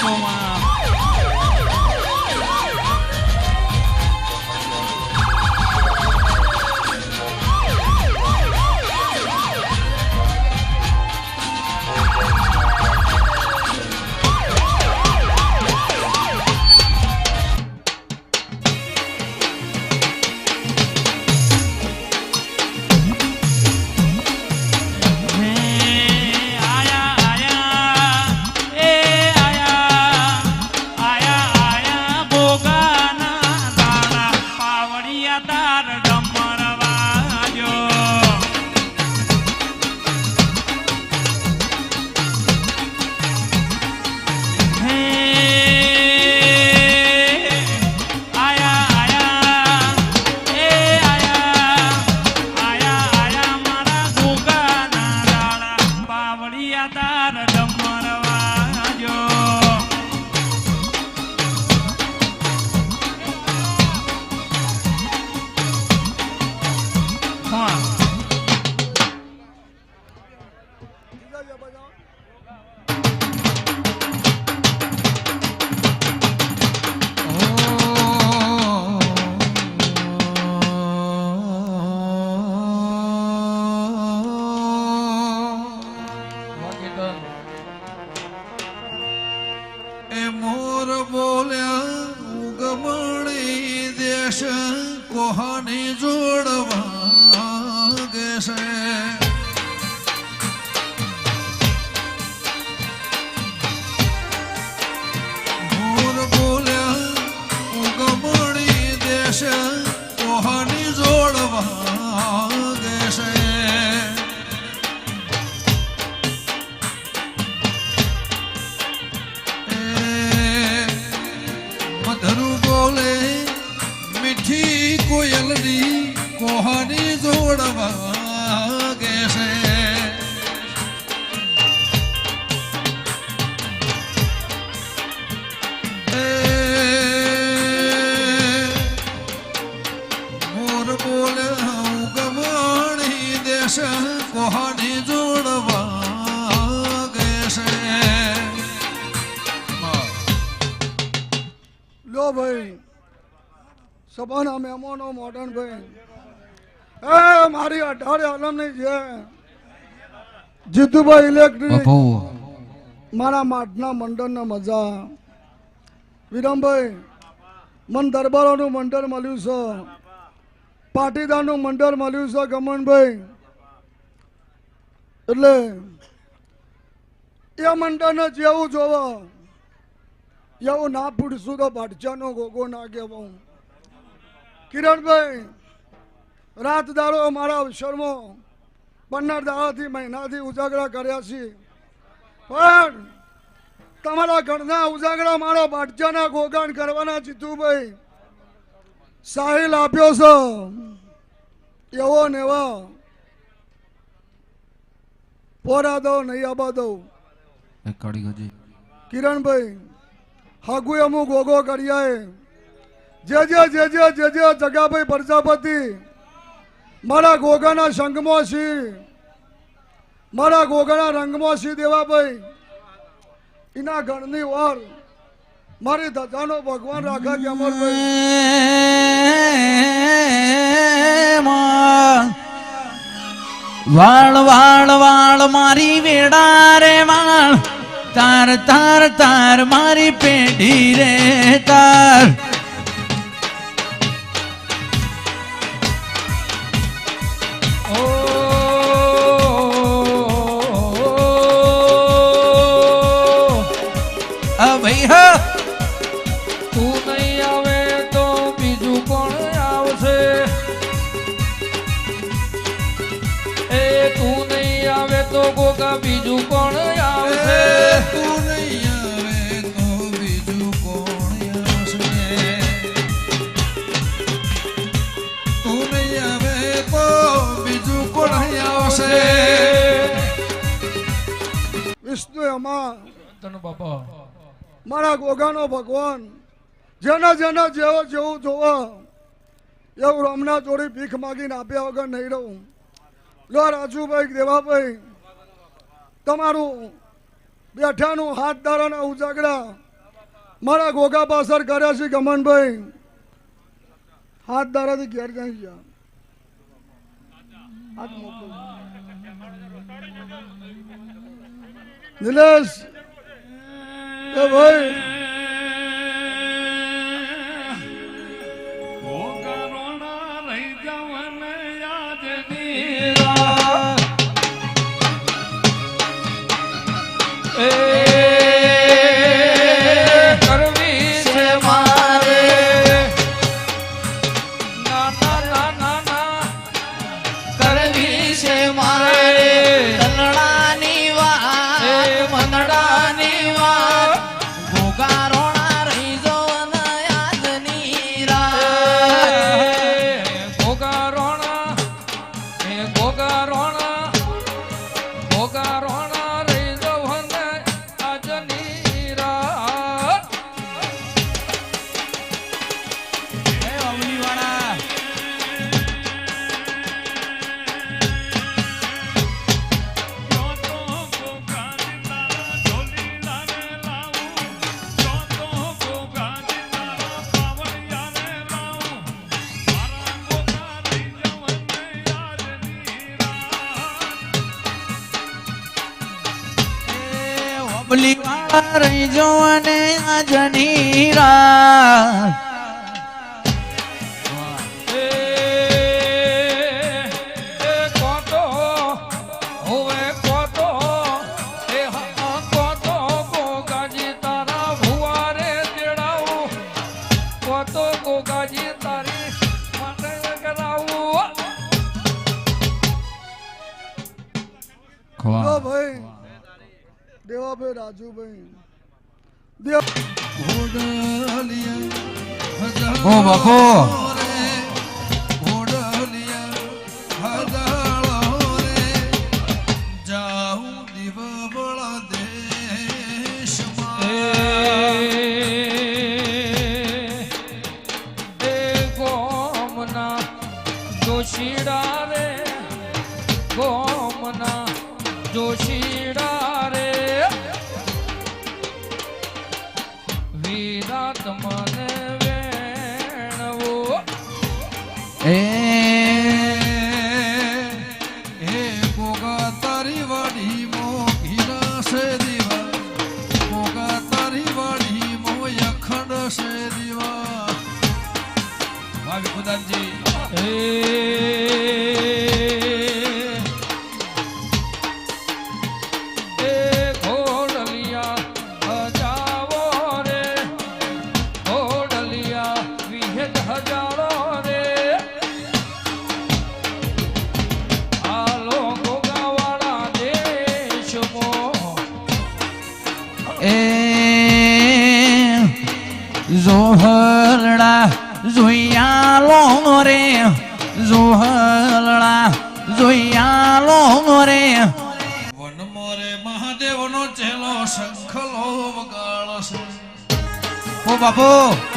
ચોમાં હે Yes, સભાના મહેમાનો મોડર્ન ભાઈ. એ મારી અઢારે આલમની છે. જીતુભાઈ ઇલેક્ટ્રિક. મારા માટના મંડળના મજા. વિરમભાઈ મન દરબારોનું મંડળ મળ્યું છે. પાટીદારનું મંડળ મળ્યું છે ગમનભાઈ. એટલે એ મંડળને જેવું જોવો. એવું ના પૂછશું તો ભટચાનો ગોગો ના કહેવું. કિરણભાઈ રાત દાડો અમારા અવસરમાં પંદર દાડાથી મહિનાથી ઉજાગરા કર્યા છે પણ તમારા ઘરના ઉજાગરા મારા ભટચાના ગોગાણ કરવાના જીતુભાઈ સાહિલ આપ્યો છે. એવો ને એવો પોરા દો નહીં આબા દઉં કિરણભાઈ હાગુ અમુક ગોગો કર્યાએ જે જે જે જે જે જે, જગાભાઈ પ્રજાપતિ. મારા ગોગાના સંગમાં છી મારા ગોગાના રંગમાં છી દેવાભાઈ? એના ઘરની વાર. મારી ધજાનો ભગવાન રાખા કે અમરભાઈ વાળ વાળ વાળ, મારી વેડા રે વાળ. તાર તાર તાર, મારી પેઢી રે તાર. મારા ગોગાનો ભગવાન. જેને જેને જેવો જેવું જોવો એવું રમના જોડી ભીખ માગીને આપ્યા વગર નહીં રહું. લો રાજુભાઈ દેવાભાઈ તમારું બેઠાનું હાથ દારાના ઉજાગડા મારા ગોગા પાસર કર્યા છે ગમનભાઈ. હાથ દારાથી ઘેર જાય ગયા હાથ મોકલું. નિલેશ ભાઈ ટપલી વાળી જોવાને આજની રાત. ખવા. દેવાભાઈ રાજુભાઈ. દેવ ઓ બાપો! રાત મને વેણવો. એ Oh.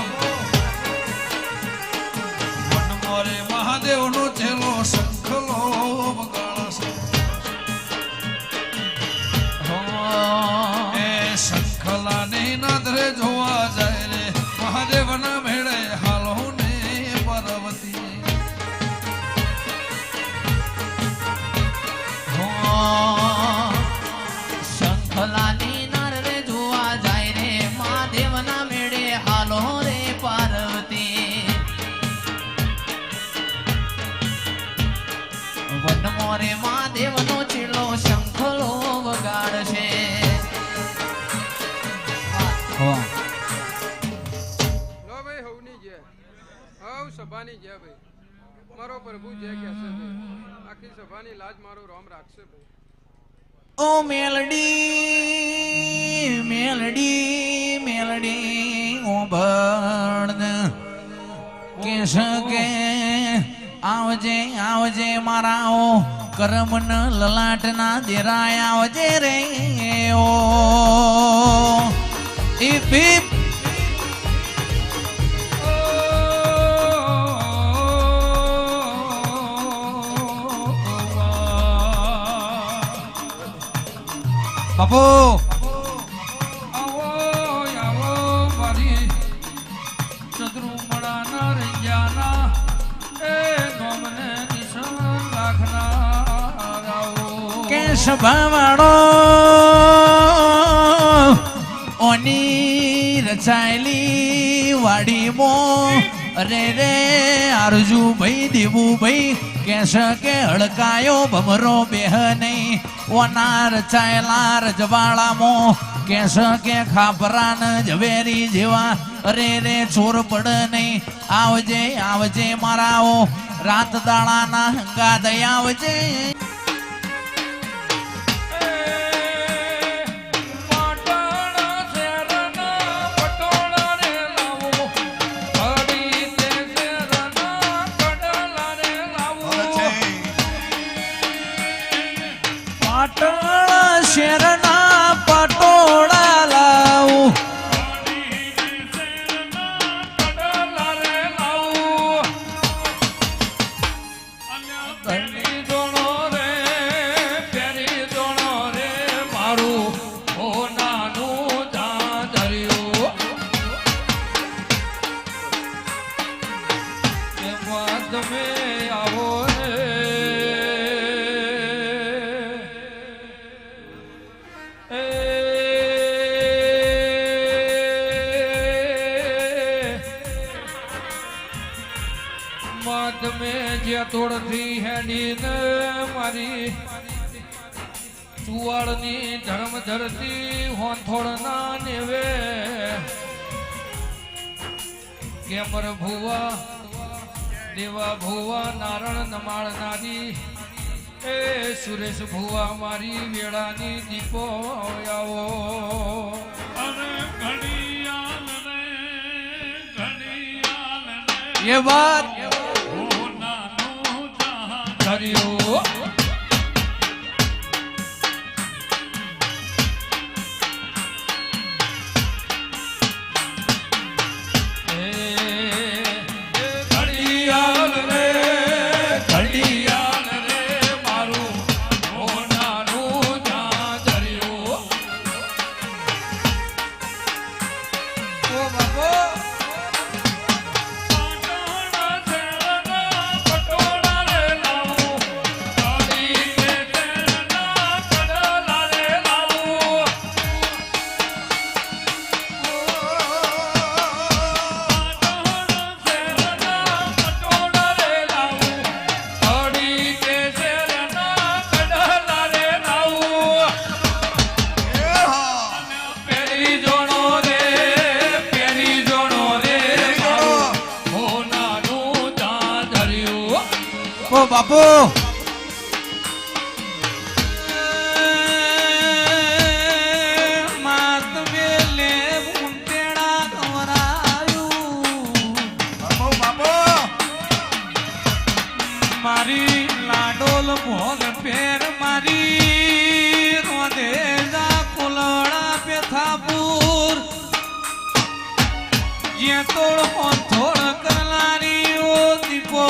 હા લો ભાઈ હવની સભાની જય ભાઈ. મારો આખી સભાની લાજ મારો રામ રાખશે ભાઈ. ઓ મેલડી મેલડી મેલડી ઓ ભણ કે શકે આવજે આવજે મારા ઓ કરમન લલાટના દેરાય આવજે રે ઓ. Hip hip. Papu. કેશ ભાવાળો રે ભાઈ દેવું ભાઈ કેશ કે હડકાયો, ભમરો બેહ નહીં. ઓનાર રચાયેલા રજવાડામાં કેશ કે ખાપરાન ઝવેરી જેવા. અરે રે, ચોર પડ નહીં. આવજે આવજે મારાઓ. રાત દાડાના હંગા દયા માત મે જે તોડથી હેડીને મારી ચુવાડની ધર્મ ધરતી હોંથોડના નેવે કેમર ભુવા દેવા ભુવા નારણ નમાળનારી એ સુરેશ ભુવા મારી વેળાની દીપો આવો એ વાત કર્યો મારી લાડોલ મોલ પેર મારી. રોદેજા કુલડા પેથાપુર. જે તોડ થોડ કરલારી ઓ દીપો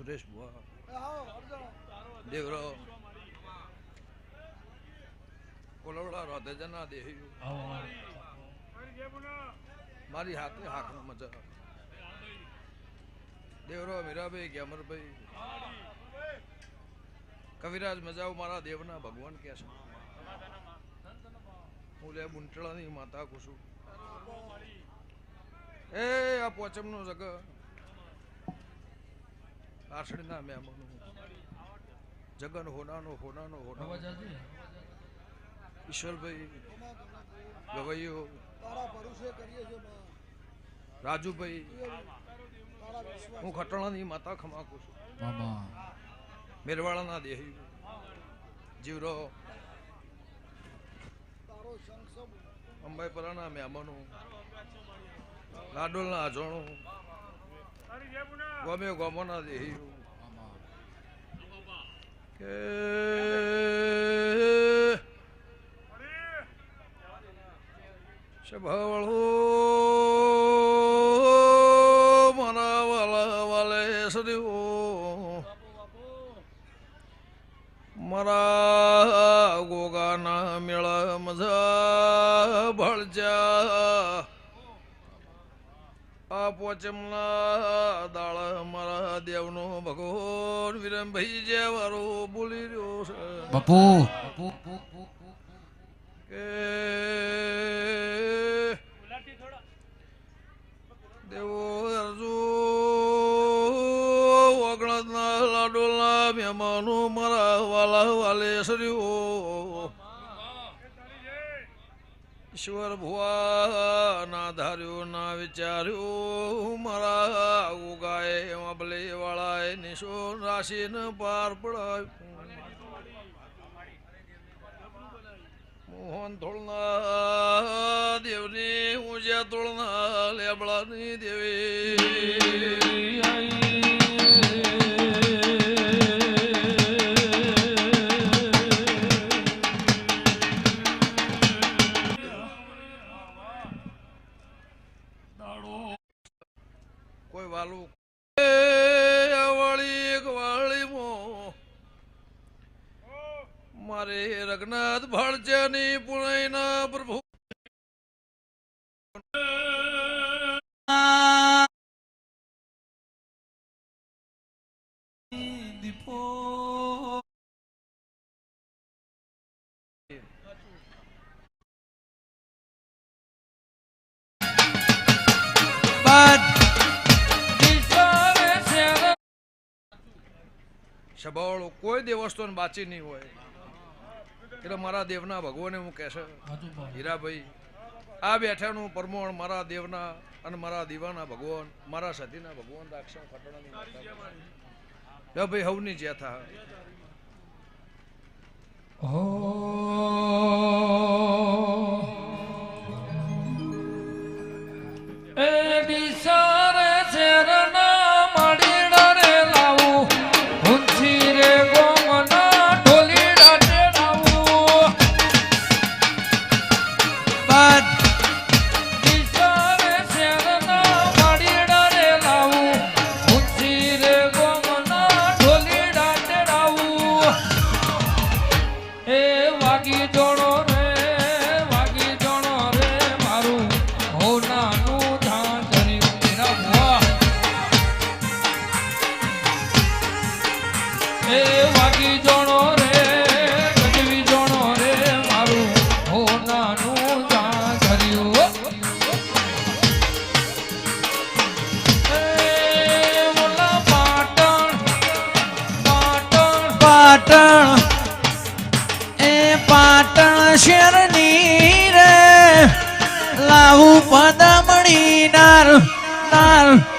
સુરેશ બુઆ દેવરાવ. કોલવડા રાધેજના દેહી. મારી હાથે હાકનો મજા દેવરાવ મીરાભાઈ ગ્યામરભાઈ. કવિરાજ મજાઓ મારા દેવના ભગવાન કે છે. હું લે બુંટળાની માતા કુસુ એ, આ પોચમનો જગ આષડીના મહેમાનો જગન હોનાનો હોનાનો હોના ઈશ્વરભાઈ ગવૈયો. રાજુભાઈ હું ખટણાની માતા ખમાકું છું. મેરવાડાના દેહી જીવરો અંબાઈપરાના મહેમાનો લાડોલના અજોણો ગોમે ગોમોના દેહી કે સભાવાળો મારા વાલા વાલે સર્યો મારા ગોગાના મેળા મજા ભળજા. આ પોચમના વિરમભાઈ જે વારો બોલી રહ્યો છે. બાપુ. કે દેવો અરજુ વગણના લાડોલા મહેમાનો મારા વાલા વાલે સર્યો ઈશ્વર ભુવા ના ધાર્યું, ના વિચાર્યું, મારા ઉગાય અબલે વાળાએ, નિશો રાશિ ન પાર પડાય. મોહન તોળના દેવની ઊંઝા તોળના લેબળાની દેવી. વાલું. મારે રઘનાથ ભાળજાની પુણેના પ્રભુ. સભાવાળો કોઈ દેવસ્તોને બાચી નહીં હોય. એટલે મારા દેવના ભગવાને હું કહેશે હીરાભાઈ આ બેઠાનું પરમોણ મારા દેવના અને મારા દીવાના ભગવાન મારા સતીના ભગવાન રાખશે ખટણાની ભાઈ હવની જ્યાં એ દિશારે શેરની રે